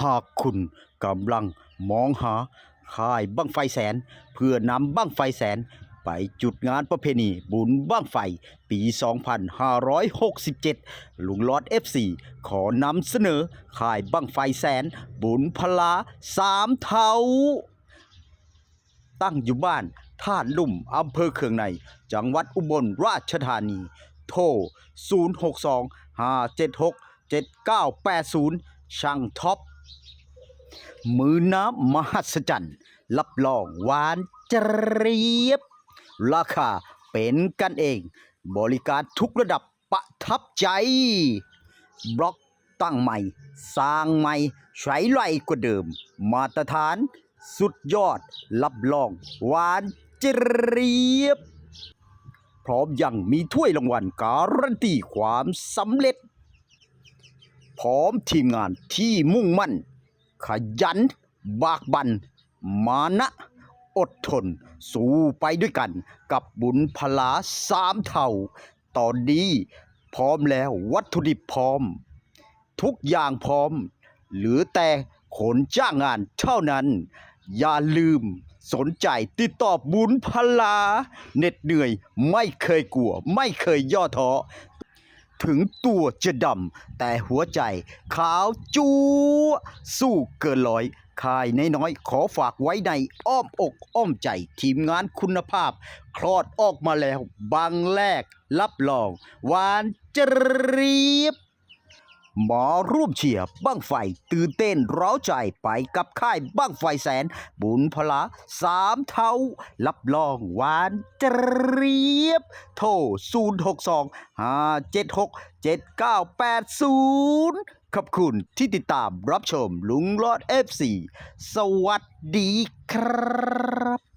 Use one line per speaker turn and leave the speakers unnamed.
หากคุณกำลังมองหาค่ายบั้งไฟแสน เพื่อนำบั้งไฟแสน ไปจุดงานประเพณีบุญบั้งไฟ ปี 2567 ลุงลอด FC ขอนำเสนอค่ายบั้งไฟแสน บุญพลาสามเทาตั้งอยู่บ้านท่าลุ่มอำเภอเคืองใน จังหวัดอุบลราชธานี โทร 062 576 7980 ช่างท็อป มือน้ำมหัศจรรย์ รับรองหวานเจรียบ ราคาเป็นกันเอง บริการทุกระดับประทับใจ บล็อกตั้งใหม่ สร้างใหม่ ใช้ไรกว่าเดิม มาตรฐานสุดยอด รับรองหวานเจรียบ พร้อมยังมีถ้วยรางวัลการันตีความสำเร็จ พร้อมทีมงานที่มุ่งมั่น ขยัน บากบัน มานะ อดทน สู้ไปด้วยกัน กับบุญพลาสามเท่า ตอนนี้พร้อมแล้ววัตถุดิบพร้อม ทุกอย่างพร้อม เหลือแต่ขนจ้างงานเท่านั้น อย่าลืมสนใจติดต่อบุญพลาเหน็ดเหนื่อยไม่เคยกลัว ไม่เคยย่อท้อ ถึงตัวจะดำแต่หัวใจขาวจูสู้เกินร้อยคายน้อยๆขอฝากไว้ในอ้อมอกอ้อมใจทีมงานคุณภาพ คลอดออกมาแล้วบางแรกรับรองหวานจรีบ หมอร่วมเชียร์บ้างไฟตื่นเต้นร้าใจไปกับค่ายบ้างไฟแสน บุญพลาสามเท่า รับรองหวานเจรียบ โทร0 6 2 5 7 6 7 9 8 0 ขอบคุณที่ติดตามรับชมลุงลอด FC สวัสดีครับ